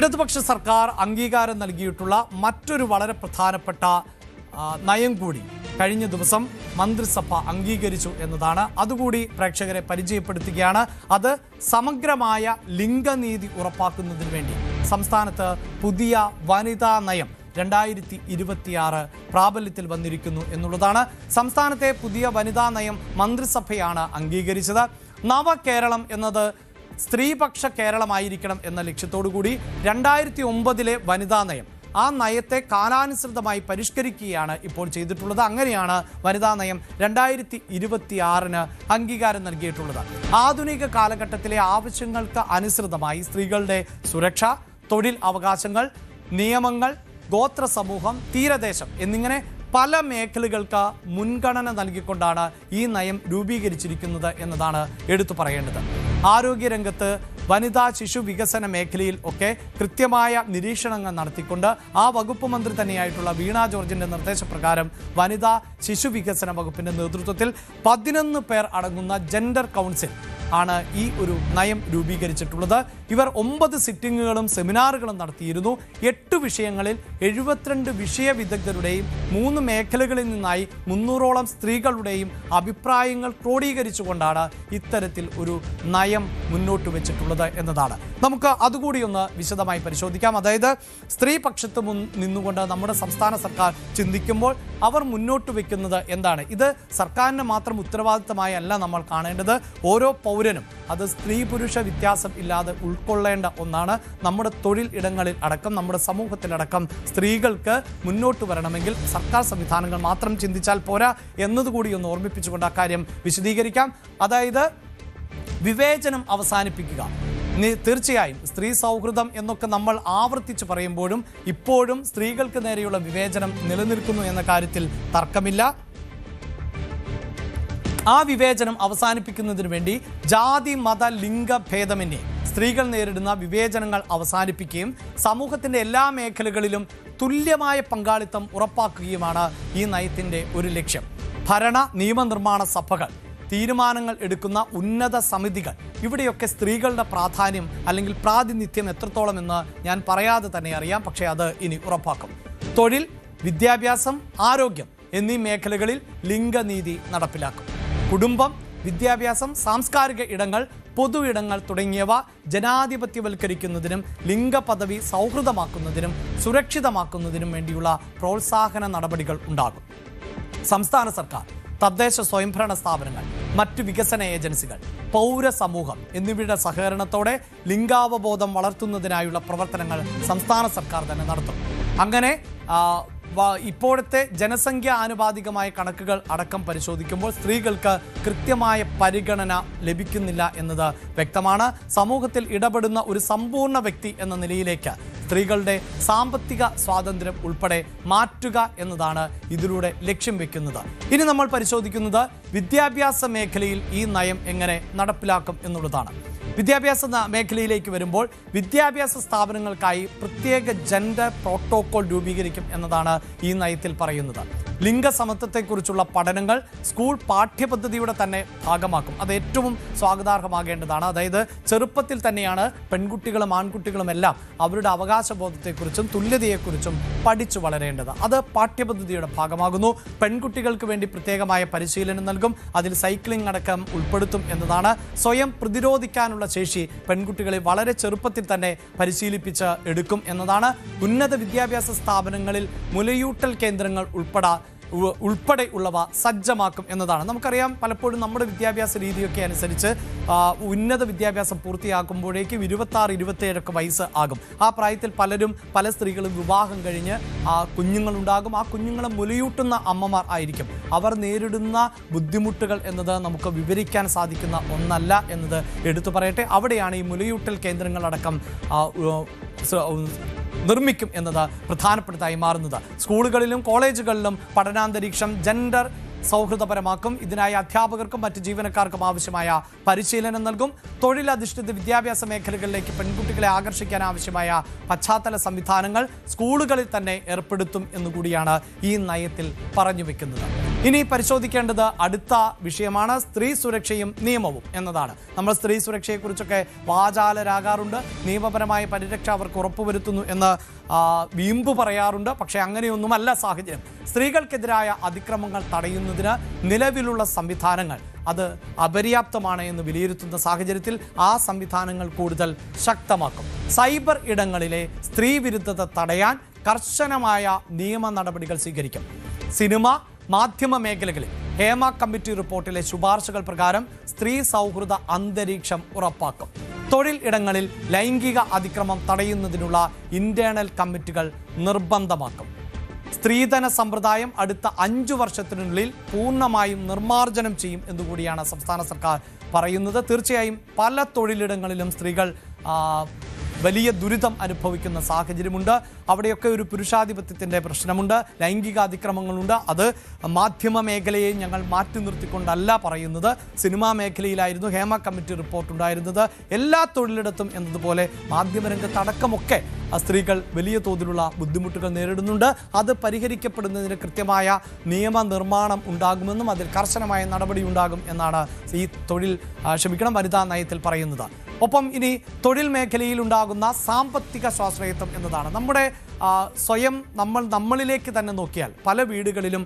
ഇടതുപക്ഷ സർക്കാർ അംഗീകാരം നൽകിയിട്ടുള്ള മറ്റൊരു വളരെ പ്രധാനപ്പെട്ട നയം കൂടി കഴിഞ്ഞ ദിവസം മന്ത്രിസഭ അംഗീകരിച്ചു എന്നതാണ്. അതുകൂടി പ്രേക്ഷകരെ പരിചയപ്പെടുത്തുകയാണ്. അത് സമഗ്രമായ ലിംഗനീതി ഉറപ്പാക്കുന്നതിന് വേണ്ടി. സംസ്ഥാനത്ത് പുതിയ വനിതാ നയം രണ്ടായിരത്തി ഇരുപത്തിയാറ് പ്രാബല്യത്തിൽ വന്നിരിക്കുന്നു എന്നുള്ളതാണ്. സംസ്ഥാനത്തെ പുതിയ വനിതാ നയം മന്ത്രിസഭയാണ് അംഗീകരിച്ചത്. നവകേരളം എന്നത് സ്ത്രീപക്ഷ കേരളമായിരിക്കണം എന്ന ലക്ഷ്യത്തോടു കൂടി രണ്ടായിരത്തി ഒമ്പതിലെ വനിതാ നയം. ആ നയത്തെ കാലാനുസൃതമായി പരിഷ്കരിക്കുകയാണ് ഇപ്പോൾ ചെയ്തിട്ടുള്ളത്. അങ്ങനെയാണ് വനിതാ നയം രണ്ടായിരത്തി ഇരുപത്തി ആറിന് അംഗീകാരം നൽകിയിട്ടുള്ളത്. ആധുനിക കാലഘട്ടത്തിലെ ആവശ്യങ്ങൾക്ക് അനുസൃതമായി സ്ത്രീകളുടെ സുരക്ഷ തൊഴിൽ അവകാശങ്ങൾ നിയമങ്ങൾ ഗോത്ര സമൂഹം തീരദേശം എന്നിങ്ങനെ പല മേഖലകൾക്ക് മുൻഗണന നൽകിക്കൊണ്ടാണ് ഈ നയം രൂപീകരിച്ചിരിക്കുന്നത് എന്നതാണ് എടുത്തു പറയേണ്ടത്. ആരോഗ്യരംഗത്ത് വനിതാ ശിശു വികസന മേഖലയിൽ ഒക്കെ കൃത്യമായ നിരീക്ഷണങ്ങൾ നടത്തിക്കൊണ്ട് ആ വകുപ്പ് മന്ത്രി തന്നെയായിട്ടുള്ള വീണ ജോർജിന്റെ നിർദ്ദേശപ്രകാരം വനിതാ ശിശു വികസന വകുപ്പിന്റെ നേതൃത്വത്തിൽ പതിനൊന്ന് പേർ അടങ്ങുന്ന ജെൻഡർ കൗൺസിൽ ആണ് ഈ ഒരു നയം രൂപീകരിച്ചിട്ടുള്ളത്. ഇവർ ഒമ്പത് സിറ്റിങ്ങുകളും സെമിനാറുകളും നടത്തിയിരുന്നു. എട്ട് വിഷയങ്ങളിൽ എഴുപത്തിരണ്ട് വിഷയ വിദഗ്ധരുടെയും മൂന്ന് മേഖലകളിൽ നിന്നായി മുന്നൂറോളം സ്ത്രീകളുടെയും അഭിപ്രായങ്ങൾ ക്രോഡീകരിച്ചുകൊണ്ടാണ് ഇത്തരത്തിൽ ഒരു നയം മുന്നോട്ട് വെച്ചിട്ടുള്ളത് എന്നതാണ്. നമുക്ക് അതുകൂടി ഒന്ന് വിശദമായി പരിശോധിക്കാം. അതായത് സ്ത്രീ പക്ഷത്ത് മുൻ നിന്നുകൊണ്ട് നമ്മുടെ സംസ്ഥാന സർക്കാർ ചിന്തിക്കുമ്പോൾ അവർ മുന്നോട്ട് വെക്കുന്നത് എന്താണ്? ഇത് സർക്കാരിന് മാത്രം ഉത്തരവാദിത്തമായി അല്ല നമ്മൾ കാണേണ്ടത്. ഓരോ പൗരനും അത് സ്ത്രീ പുരുഷ വ്യത്യാസം ഇല്ലാതെ ഉൾക്കൊള്ളേണ്ട ഒന്നാണ് നമ്മുടെ തൊഴിൽ ഇടങ്ങളിൽ അടക്കം നമ്മുടെ സമൂഹത്തിലടക്കം. സ്ത്രീകൾക്ക് മുന്നോട്ട് വരണമെങ്കിൽ സർക്കാർ സംവിധാനങ്ങൾ മാത്രം ചിന്തിച്ചാൽ പോരാ എന്നതുകൂടി ഒന്ന് ഓർമ്മിപ്പിച്ചുകൊണ്ട് ആ കാര്യം വിശദീകരിക്കാം. അതായത് വിവേചനം അവസാനിപ്പിക്കുക. തീർച്ചയായും സ്ത്രീ സൗഹൃദം എന്നൊക്കെ നമ്മൾ ആവർത്തിച്ച് പറയുമ്പോഴും ഇപ്പോഴും സ്ത്രീകൾക്ക് നേരെയുള്ള വിവേചനം നിലനിൽക്കുന്നു എന്ന കാര്യത്തിൽ തർക്കമില്ല. ആ വിവേചനം അവസാനിപ്പിക്കുന്നതിന് വേണ്ടി ജാതി മത ലിംഗ ഭേദമന്യേ സ്ത്രീകൾ നേരിടുന്ന വിവേചനങ്ങൾ അവസാനിപ്പിക്കുകയും സമൂഹത്തിന്റെ എല്ലാ മേഖലകളിലും തുല്യമായ പങ്കാളിത്തം ഉറപ്പാക്കുകയുമാണ് ഈ നയത്തിന്റെ ഒരു ലക്ഷ്യം. ഭരണ നിയമനിർമ്മാണ സഭകൾ തീരുമാനങ്ങൾ എടുക്കുന്ന ഉന്നത സമിതികൾ ഇവിടെയൊക്കെ സ്ത്രീകളുടെ പ്രാധാന്യം അല്ലെങ്കിൽ പ്രാതിനിധ്യം എത്രത്തോളം എന്ന് ഞാൻ പറയാതെ തന്നെ അറിയാം പക്ഷേ അത് ഇനി ഉറപ്പാക്കും. തൊഴിൽ വിദ്യാഭ്യാസം ആരോഗ്യം എന്നീ മേഖലകളിൽ ലിംഗനീതി നടപ്പിലാക്കും. കുടുംബം വിദ്യാഭ്യാസം സാംസ്കാരിക ഇടങ്ങൾ പൊതു ഇടങ്ങൾ തുടങ്ങിയവ ജനാധിപത്യവൽക്കരിക്കുന്നതിനും ലിംഗപദവി സൗഹൃദമാക്കുന്നതിനും സുരക്ഷിതമാക്കുന്നതിനും വേണ്ടിയുള്ള പ്രോത്സാഹന നടപടികൾ ഉണ്ടാകും. സംസ്ഥാന സർക്കാർ തദ്ദേശ സ്വയംഭരണ സ്ഥാപനങ്ങൾ മറ്റു വികസന ഏജൻസികൾ പൗരസമൂഹം എന്നിവയുടെ സഹകരണത്തോടെ ലിംഗാവബോധം വളർത്തുന്നതിനായുള്ള പ്രവർത്തനങ്ങൾ സംസ്ഥാന സർക്കാർ തന്നെ നടത്തും. അങ്ങനെ ഇപ്പോഴത്തെ ജനസംഖ്യ ആനുപാതികമായ കണക്കുകൾ അടക്കം പരിശോധിക്കുമ്പോൾ സ്ത്രീകൾക്ക് കൃത്യമായ പരിഗണന ലഭിക്കുന്നില്ല എന്നത് വ്യക്തമാണ്. സമൂഹത്തിൽ ഇടപെടുന്ന ഒരു സമ്പൂർണ വ്യക്തി എന്ന നിലയിലേക്ക് സ്ത്രീകളുടെ സാമ്പത്തിക സ്വാതന്ത്ര്യം ഉൾപ്പെടെ മാറ്റുക എന്നതാണ് ഇതിലൂടെ ലക്ഷ്യം വെക്കുന്നത്. ഇനി നമ്മൾ പരിശോധിക്കുന്നത് വിദ്യാഭ്യാസ മേഖലയിൽ ഈ നയം എങ്ങനെ നടപ്പിലാക്കും എന്നുള്ളതാണ്. വിദ്യാഭ്യാസ മേഖലയിലേക്ക് വരുമ്പോൾ വിദ്യാഭ്യാസ സ്ഥാപനങ്ങൾക്കായി പ്രത്യേക ജെൻഡർ പ്രോട്ടോകോൾ രൂപീകരിക്കും എന്നതാണ് ഈ നയത്തിൽ പറയുന്നത്. ലിംഗസമത്വത്തെക്കുറിച്ചുള്ള പഠനങ്ങൾ സ്കൂൾ പാഠ്യപദ്ധതിയുടെ തന്നെ ഭാഗമാക്കും. അത് ഏറ്റവും സ്വാഗതാർഹമാകേണ്ടതാണ്. അതായത് ചെറുപ്പത്തിൽ തന്നെയാണ് പെൺകുട്ടികളും ആൺകുട്ടികളും എല്ലാം അവരുടെ അവകാശബോധത്തെക്കുറിച്ചും തുല്യതയെക്കുറിച്ചും പഠിച്ചു വളരേണ്ടത്. അത് പാഠ്യപദ്ധതിയുടെ ഭാഗമാകുന്നു. പെൺകുട്ടികൾക്ക് വേണ്ടി പ്രത്യേകമായ പരിശീലനം നൽകും. അതിൽ സൈക്ലിംഗ് അടക്കം ഉൾപ്പെടുത്തും എന്നതാണ് സ്വയം പ്രതിരോധിക്കാനുള്ള ശേഷി പെൺകുട്ടികളെ വളരെ ചെറുപ്പത്തിൽ തന്നെ പരിശീലിപ്പിച്ച് എടുക്കും എന്നതാണ്. ഉന്നത വിദ്യാഭ്യാസ സ്ഥാപനങ്ങളിൽ മുലയൂട്ടൽ കേന്ദ്രങ്ങൾ ഉൾപ്പെടാ ഉൾപ്പെടെ ഉള്ളവ സജ്ജമാക്കും എന്നതാണ്. നമുക്കറിയാം പലപ്പോഴും നമ്മുടെ വിദ്യാഭ്യാസ രീതിയൊക്കെ അനുസരിച്ച് ഉന്നത വിദ്യാഭ്യാസം പൂർത്തിയാക്കുമ്പോഴേക്കും ഇരുപത്തി ആറ് ഇരുപത്തിയേഴൊക്കെ വയസ്സ് ആകും. ആ പ്രായത്തിൽ പലരും പല സ്ത്രീകളും വിവാഹം കഴിഞ്ഞ് ആ കുഞ്ഞുങ്ങളുണ്ടാകും. ആ കുഞ്ഞുങ്ങളെ മുലയൂട്ടുന്ന അമ്മമാർ ആയിരിക്കും. അവർ നേരിടുന്ന ബുദ്ധിമുട്ടുകൾ എന്നത് നമുക്ക് വിവരിക്കാൻ സാധിക്കുന്ന ഒന്നല്ല എന്നത് എടുത്തു പറയട്ടെ. അവിടെയാണ് ഈ മുലയൂട്ടൽ കേന്ദ്രങ്ങളടക്കം നിർമ്മിക്കും എന്നത് പ്രധാനപ്പെട്ടതായി മാറുന്നത്. സ്കൂളുകളിലും കോളേജുകളിലും പഠനാന്തരീക്ഷം ജെൻഡർ സൗഹൃദപരമാക്കും. ഇതിനായി അധ്യാപകർക്കും മറ്റ് ജീവനക്കാർക്കും ആവശ്യമായ പരിശീലനം നൽകും. തൊഴിലധിഷ്ഠിത വിദ്യാഭ്യാസ മേഖലകളിലേക്ക് പെൺകുട്ടികളെ ആകർഷിക്കാൻ ആവശ്യമായ പശ്ചാത്തല സംവിധാനങ്ങൾ സ്കൂളുകളിൽ തന്നെ ഏർപ്പെടുത്തും എന്നുകൂടിയാണ് ഈ നയത്തിൽ പറഞ്ഞു വെക്കുന്നത്. ഇനി പരിശോധിക്കേണ്ടത് അടുത്ത വിഷയമാണ്. സ്ത്രീ സുരക്ഷയും നിയമവും എന്നതാണ്. നമ്മൾ സ്ത്രീ സുരക്ഷയെക്കുറിച്ചൊക്കെ വാചാലരാകാറുണ്ട്. നിയമപരമായ പരിരക്ഷ അവർക്ക് ഉറപ്പുവരുത്തുന്നു എന്ന് വീമ്പ് പറയാറുണ്ട്. പക്ഷേ അങ്ങനെയൊന്നുമല്ല സാഹചര്യം. സ്ത്രീകൾക്കെതിരായ അതിക്രമങ്ങൾ തടയുന്നതിന് നിലവിലുള്ള സംവിധാനങ്ങൾ. അത് അപര്യാപ്തമാണ് എന്ന് വിലയിരുത്തുന്ന സാഹചര്യത്തിൽ ആ സംവിധാനങ്ങൾ കൂടുതൽ ശക്തമാക്കും. സൈബർ ഇടങ്ങളിലെ സ്ത്രീ വിരുദ്ധത തടയാൻ കർശനമായ നിയമ നടപടികൾ സ്വീകരിക്കും. സിനിമ മാധ്യമ മേഖലകളിൽ ഹേമ കമ്മിറ്റി റിപ്പോർട്ടിലെ ശുപാർശകൾ പ്രകാരം സ്ത്രീ സൗഹൃദ അന്തരീക്ഷം ഉറപ്പാക്കും. തൊഴിൽ ഇടങ്ങളിൽ ലൈംഗിക അതിക്രമം തടയുന്നതിനുള്ള ഇന്റേണൽ കമ്മിറ്റികൾ നിർബന്ധമാക്കും. സ്ത്രീധന സമ്പ്രദായം അടുത്ത അഞ്ചു വർഷത്തിനുള്ളിൽ പൂർണമായും നിർമ്മാർജനം ചെയ്യും എന്നുകൂടിയാണ് സംസ്ഥാന സർക്കാർ പറയുന്നത്. തീർച്ചയായും പല തൊഴിലിടങ്ങളിലും സ്ത്രീകൾ വലിയ ദുരിതം അനുഭവിക്കുന്ന സാഹചര്യമുണ്ട്. അവിടെയൊക്കെ ഒരു പുരുഷാധിപത്യത്തിന്റെ പ്രശ്നമുണ്ട്. ലൈംഗിക അതിക്രമങ്ങളുണ്ട് അത് മാധ്യമ മേഖലയെ ഞങ്ങൾ മാറ്റി നിർത്തിക്കൊണ്ടല്ല പറയുന്നത്. സിനിമാ മേഖലയിലായിരുന്നു ഹേമ കമ്മിറ്റി റിപ്പോർട്ട് ഉണ്ടായിരുന്നത്. എല്ലാ തൊഴിലിടത്തും എന്നതുപോലെ മാധ്യമരംഗത്തടക്കമൊക്കെ സ്ത്രീകൾ വലിയ തോതിലുള്ള ബുദ്ധിമുട്ടുകൾ നേരിടുന്നുണ്ട്. അത് പരിഹരിക്കപ്പെടുന്നതിന് കൃത്യമായ നിയമനിർമ്മാണം ഉണ്ടാകുമെന്നും അതിൽ കർശനമായ നടപടി ഉണ്ടാകും എന്നാണ് ഈ തൊഴിൽ ക്ഷമിക്കണം വനിതാ നയത്തിൽ പറയുന്നത്. ഒപ്പം ഇനി തൊഴിൽ മേഖലയിൽ ഉണ്ടാകുന്ന സാമ്പത്തിക സ്വാശ്രയത്വം എന്നതാണ്. നമ്മുടെ സ്വയം നമ്മൾ നമ്മളിലേക്ക് തന്നെ നോക്കിയാൽ പല വീടുകളിലും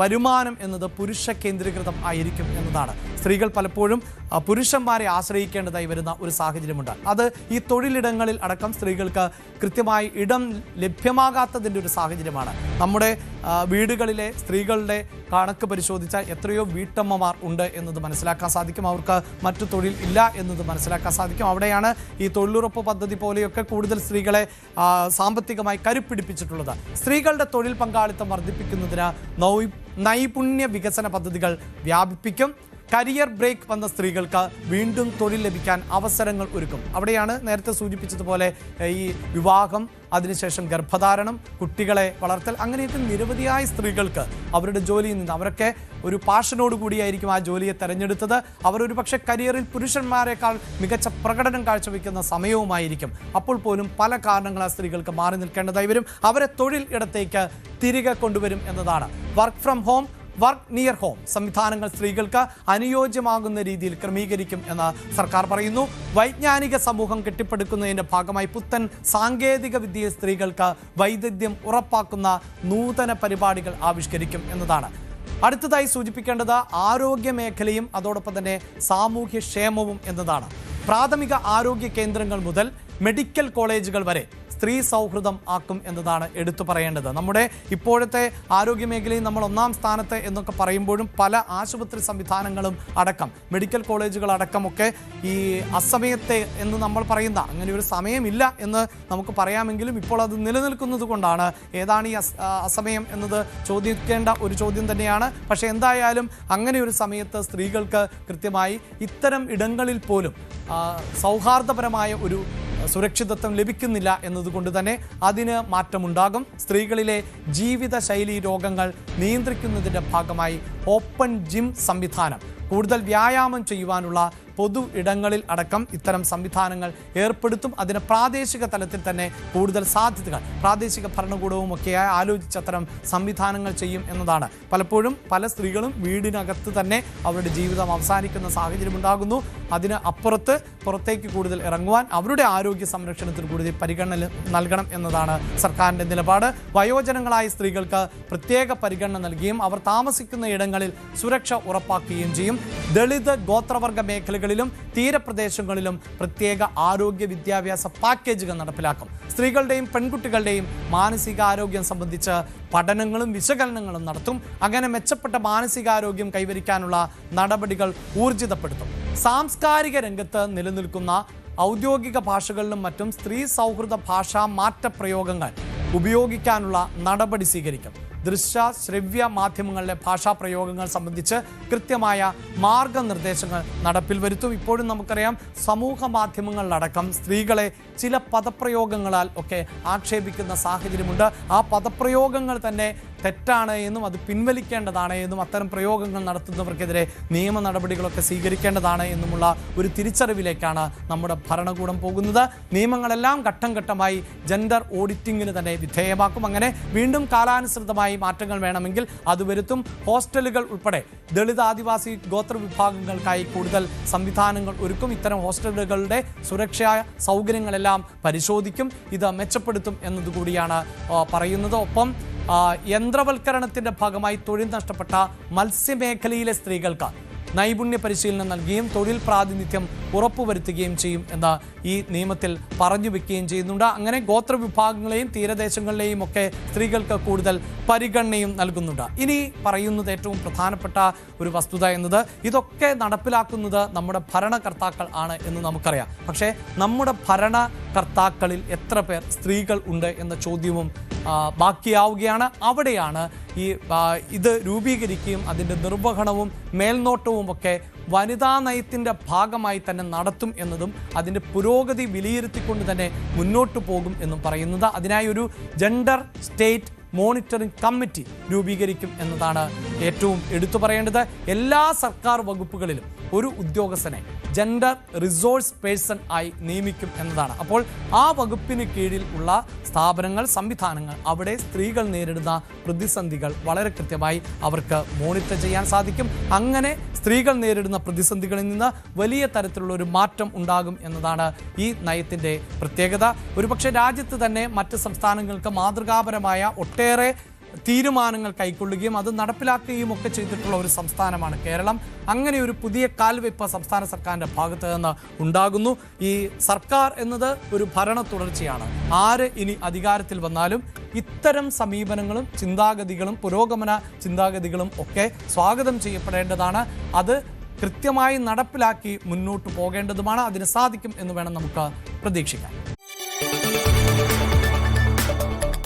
വരുമാനം എന്നത് പുരുഷ കേന്ദ്രീകൃതം ആയിരിക്കും എന്നതാണ്. സ്ത്രീകൾ പലപ്പോഴും പുരുഷന്മാരെ ആശ്രയിക്കേണ്ടതായി വരുന്ന ഒരു സാഹചര്യമുണ്ട്. അത് ഈ തൊഴിലിടങ്ങളിൽ അടക്കം സ്ത്രീകൾക്ക് കൃത്യമായി ഇടം ലഭ്യമാകാത്തതിന്റെ ഒരു സാഹചര്യമാണ്. നമ്മുടെ വീടുകളിലെ സ്ത്രീകളുടെ കണക്ക് പരിശോധിച്ചാൽ എത്രയോ വീട്ടമ്മമാർ ഉണ്ട് എന്നത് മനസ്സിലാക്കാൻ സാധിക്കും. അവർക്ക് മറ്റു തൊഴിൽ ഇല്ല എന്നത് മനസ്സിലാക്കാൻ സാധിക്കും. അവിടെയാണ് ഈ തൊഴിലുറപ്പ് പദ്ധതി പോലെയൊക്കെ കൂടുതൽ സ്ത്രീകളെ സാമ്പത്തികമായി കരുപ്പിടിപ്പിച്ചിട്ടുള്ളത് സ്ത്രീകളുടെ തൊഴിൽ പങ്കാളിത്തം വർദ്ധിപ്പിക്കുന്നതിന് നൈപുണ്യ വികസന പദ്ധതികൾ വ്യാപിപ്പിക്കും. കരിയർ ബ്രേക്ക് വന്ന സ്ത്രീകൾക്ക് വീണ്ടും തൊഴിൽ ലഭിക്കാൻ അവസരങ്ങൾ ഒരുക്കും. അവിടെയാണ് നേരത്തെ സൂചിപ്പിച്ചതുപോലെ ഈ വിവാഹം അതിനുശേഷം ഗർഭധാരണം കുട്ടികളെ വളർത്തൽ അങ്ങനെയൊക്കെ നിരവധിയായ സ്ത്രീകൾക്ക് അവരുടെ ജോലിയിൽ നിന്ന് അവരൊക്കെ ഒരു പാഷനോട് കൂടിയായിരിക്കും ആ ജോലിയെ തെരഞ്ഞെടുത്തത്. അവർ പക്ഷേ കരിയറിൽ പുരുഷന്മാരെക്കാൾ മികച്ച പ്രകടനം കാഴ്ചവെക്കുന്ന സമയവുമായിരിക്കും. അപ്പോൾ പോലും പല കാരണങ്ങൾ ആ സ്ത്രീകൾക്ക് മാറി നിൽക്കേണ്ടതായി വരും. അവരെ തൊഴിൽ ഇടത്തേക്ക് തിരികെ കൊണ്ടുവരും എന്നതാണ്. Work from home work near home സംവിധാനങ്ങൾ സ്ത്രീകൾക്ക് അനുയോജ്യമാകുന്ന രീതിയിൽ ക്രമീകരിക്കും എന്ന് സർക്കാർ പറയുന്നു. വൈജ്ഞാനിക സമൂഹം കെട്ടിപ്പടുക്കുന്നതിന്റെ ഭാഗമായി പുത്തൻ സാങ്കേതിക വിദ്യ സ്ത്രീകൾക്ക് വൈദഗ്ധ്യം ഉറപ്പാക്കുന്ന നൂതന പരിപാടികൾ ആവിഷ്കരിക്കും എന്നതാണ്. അടുത്തതായി സൂചിപ്പിക്കേണ്ടത് ആരോഗ്യ മേഖലയും അതോടൊപ്പം തന്നെ സാമൂഹ്യക്ഷേമവും എന്നതാണ്. പ്രാഥമിക ആരോഗ്യ കേന്ദ്രങ്ങൾ മുതൽ മെഡിക്കൽ കോളേജുകൾ വരെ സ്ത്രീ സൗഹൃദം ആക്കും എന്നതാണ് എടുത്തു പറയേണ്ടത്. നമ്മുടെ ഇപ്പോഴത്തെ ആരോഗ്യ മേഖലയിൽ നമ്മൾ ഒന്നാം സ്ഥാനത്ത് എന്നൊക്കെ പറയുമ്പോഴും പല ആശുപത്രി സംവിധാനങ്ങളും അടക്കം മെഡിക്കൽ കോളേജുകൾ അടക്കമൊക്കെ ഈ അസമയത്തെ എന്ന് നമ്മൾ പറയുന്ന അങ്ങനെ ഒരു സമയമില്ല എന്ന് നമുക്ക് പറയാമെങ്കിലും ഇപ്പോൾ അത് നിലനിൽക്കുന്നത് കൊണ്ടാണ്. ഏതാണ് ഈ അസമയം എന്നത് ചോദിക്കേണ്ട ഒരു ചോദ്യം തന്നെയാണ്. പക്ഷേ എന്തായാലും അങ്ങനെ ഒരു സമയത്ത് സ്ത്രീകൾക്ക് കൃത്യമായി ഇത്തരം ഇടങ്ങളിൽ പോലും സൗഹാർദ്ദപരമായ ഒരു സുരക്ഷിതത്വം ലഭിക്കുന്നില്ല എന്നതുകൊണ്ട് തന്നെ അതിന് മാറ്റമുണ്ടാകും. സ്ത്രീകളിലെ ജീവിതശൈലി രോഗങ്ങൾ നിയന്ത്രിക്കുന്നതിന്റെ ഭാഗമായി ഓപ്പൺ ജിം സംവിധാനം കൂടുതൽ വ്യായാമം ചെയ്യുവാനുള്ള പൊതു ഇടങ്ങളിൽ അടക്കം ഇത്തരം സംവിധാനങ്ങൾ ഏർപ്പെടുത്തും. അതിന് പ്രാദേശിക തലത്തിൽ തന്നെ കൂടുതൽ സാധ്യതകൾ. പ്രാദേശിക ഭരണകൂടവും ഒക്കെയായി ആലോചിച്ച് അത്തരം സംവിധാനങ്ങൾ ചെയ്യും എന്നതാണ്. പലപ്പോഴും പല സ്ത്രീകളും വീടിനകത്ത് തന്നെ അവരുടെ ജീവിതം അവസാനിക്കുന്ന സാഹചര്യം ഉണ്ടാകുന്നു. അതിന് അപ്പുറത്ത് പുറത്തേക്ക് കൂടുതൽ ഇറങ്ങുവാൻ അവരുടെ ആരോഗ്യ സംരക്ഷണത്തിന് കൂടുതൽ പരിഗണന നൽകണം എന്നതാണ് സർക്കാരിന്റെ നിലപാട്. വയോജനങ്ങളായ സ്ത്രീകൾക്ക് പ്രത്യേക പരിഗണന നൽകുകയും അവർ താമസിക്കുന്ന ഇടങ്ങളിൽ സുരക്ഷ ഉറപ്പാക്കുകയും ചെയ്യും. ദളിത് ഗോത്രവർഗ മേഖലകളിലും തീരപ്രദേശങ്ങളിലും പ്രത്യേക ആരോഗ്യ വിദ്യാഭ്യാസ പാക്കേജുകൾ നടപ്പിലാക്കും. സ്ത്രീകളുടെയും പെൺകുട്ടികളുടെയും മാനസികാരോഗ്യം സംബന്ധിച്ച് പഠനങ്ങളും വിശകലനങ്ങളും നടത്തും. അങ്ങനെ മെച്ചപ്പെട്ട മാനസികാരോഗ്യം കൈവരിക്കാനുള്ള നടപടികൾ ഊർജിതപ്പെടുത്തും. സാംസ്കാരിക രംഗത്ത് നിലനിൽക്കുന്ന ഔദ്യോഗിക ഭാഷകളിലും മറ്റും സ്ത്രീ സൗഹൃദ ഭാഷാ മാറ്റ പ്രയോഗങ്ങൾ ഉപയോഗിക്കാനുള്ള നടപടി സ്വീകരിക്കും. ദൃശ്യ ശ്രവ്യ മാധ്യമങ്ങളിലെ ഭാഷാ പ്രയോഗങ്ങൾ സംബന്ധിച്ച് കൃത്യമായ മാർഗനിർദ്ദേശങ്ങൾ നടപ്പിൽ വരുത്തും. ഇപ്പോഴും നമുക്കറിയാം സമൂഹ മാധ്യമങ്ങളിലടക്കം സ്ത്രീകളെ ചില പദപ്രയോഗങ്ങളാൽ ഒക്കെ ആക്ഷേപിക്കുന്ന സാഹചര്യമുണ്ട്. ആ പദപ്രയോഗങ്ങൾ തന്നെ തെറ്റാണ് എന്നും അത് പിൻവലിക്കേണ്ടതാണ് എന്നും അത്തരം പ്രയോഗങ്ങൾ നടത്തുന്നവർക്കെതിരെ നിയമ നടപടികളൊക്കെ സ്വീകരിക്കേണ്ടതാണ് എന്നുമുള്ള ഒരു തിരിച്ചറിവിലേക്കാണ് നമ്മുടെ ഭരണകൂടം പോകുന്നത്. നിയമങ്ങളെല്ലാം ഘട്ടം ഘട്ടമായി ജെൻഡർ ഓഡിറ്റിങ്ങിന് തന്നെ വിധേയമാക്കും. അങ്ങനെ വീണ്ടും കാലാനുസൃതമായി മാറ്റങ്ങൾ വേണമെങ്കിൽ അത് വരുത്തും. ഹോസ്റ്റലുകൾ ഉൾപ്പെടെ ദളിത് ആദിവാസി ഗോത്ര വിഭാഗങ്ങൾക്കായി കൂടുതൽ സംവിധാനങ്ങൾ ഒരുക്കും. ഇത്തരം ഹോസ്റ്റലുകളുടെ സുരക്ഷാ സൗകര്യങ്ങളെല്ലാം പരിശോധിക്കും. ഇത് മെച്ചപ്പെടുത്തും എന്നതുകൂടിയാണ് പറയുന്നത്. ഒപ്പം യന്ത്രവൽക്കരണത്തിന്റെ ഭാഗമായി തൊഴിൽ നഷ്ടപ്പെട്ട മത്സ്യമേഖലയിലെ സ്ത്രീകൾക്ക് നൈപുണ്യ പരിശീലനം നൽകുകയും തൊഴിൽ പ്രാതിനിധ്യം ഉറപ്പുവരുത്തുകയും ചെയ്യും എന്ന ഈ നിയമത്തിൽ പറഞ്ഞു വെക്കുകയും ചെയ്യുന്നുണ്ട്. അങ്ങനെ ഗോത്ര വിഭാഗങ്ങളെയും തീരദേശങ്ങളിലെയും ഒക്കെ സ്ത്രീകൾക്ക് കൂടുതൽ പരിഗണനയും നൽകുന്നുണ്ട്. ഇനി പറയുന്നത് ഏറ്റവും പ്രധാനപ്പെട്ട ഒരു വസ്തുത എന്നത് ഇതൊക്കെ നടപ്പിലാക്കുന്നത് നമ്മുടെ ഭരണകർത്താക്കൾ ആണ് എന്ന് നമുക്കറിയാം. പക്ഷേ നമ്മുടെ ഭരണകർത്താക്കളിൽ എത്ര പേർ സ്ത്രീകൾ ഉണ്ട് എന്ന ചോദ്യവും ബാക്കിയാവുകയാണ്. അവിടെയാണ് ഈ ഇത് രൂപീകരിക്കുകയും അതിന്റെ നിർവഹണവും മേൽനോട്ടവും ഒക്കെ വനിതാ നയത്തിന്റെ ഭാഗമായി തന്നെ നടത്തും എന്നതും അതിന്റെ പുരോഗതി വിലയിരുത്തിക്കൊണ്ട് തന്നെ മുന്നോട്ട് പോകും എന്നും പറയുന്നത്. അതിനായി ഒരു ജെൻഡർ സ്റ്റേറ്റ് മോണിറ്ററിംഗ് കമ്മിറ്റി രൂപീകരിക്കും എന്നതാണ് ഏറ്റവും എടുത്തു പറയേണ്ടത്. എല്ലാ സർക്കാർ വകുപ്പുകളിലും ഒരു ഉദ്യോഗസ്ഥനെ ജെൻഡർ റിസോഴ്സ് പേഴ്സൺ ആയി നിയമിക്കും എന്നതാണ്. അപ്പോൾ ആ വകുപ്പിന് കീഴിൽ ഉള്ള സ്ഥാപനങ്ങൾ സംവിധാനങ്ങൾ അവിടെ സ്ത്രീകൾ നേരിടുന്ന പ്രതിസന്ധികൾ വളരെ കൃത്യമായി അവർക്ക് മോണിറ്റർ ചെയ്യാൻ സാധിക്കും. അങ്ങനെ സ്ത്രീകൾ നേരിടുന്ന പ്രതിസന്ധികളിൽ നിന്ന് വലിയ തരത്തിലുള്ള ഒരു മാറ്റം ഉണ്ടാകും എന്നതാണ് ഈ നയത്തിന്റെ പ്രത്യേകത. ഒരുപക്ഷെ രാജ്യത്ത് തന്നെ മറ്റ് സംസ്ഥാനങ്ങൾക്ക് മാതൃകാപരമായ ഒട്ടേറെ തീരുമാനങ്ങൾ കൈക്കൊള്ളുകയും അത് നടപ്പിലാക്കുകയും ഒക്കെ ചെയ്തിട്ടുള്ള ഒരു സംസ്ഥാനമാണ് കേരളം. അങ്ങനെ ഒരു പുതിയ കാൽവെപ്പ് സംസ്ഥാന സർക്കാരിന്റെ ഭാഗത്ത് നിന്ന് ഉണ്ടാകുന്നു. ഈ സർക്കാർ എന്നത് ഒരു ഭരണ തുടർച്ചയാണ്. ആര് ഇനി അധികാരത്തിൽ വന്നാലും ഇത്തരം സമീപനങ്ങളും ചിന്താഗതികളും പുരോഗമന ചിന്താഗതികളും ഒക്കെ സ്വാഗതം ചെയ്യപ്പെടേണ്ടതാണ്. അത് കൃത്യമായി നടപ്പിലാക്കി മുന്നോട്ട് പോകേണ്ടതുമാണ്. അതിന് സാധിക്കും എന്ന് വേണം നമുക്ക് പ്രതീക്ഷിക്കാം.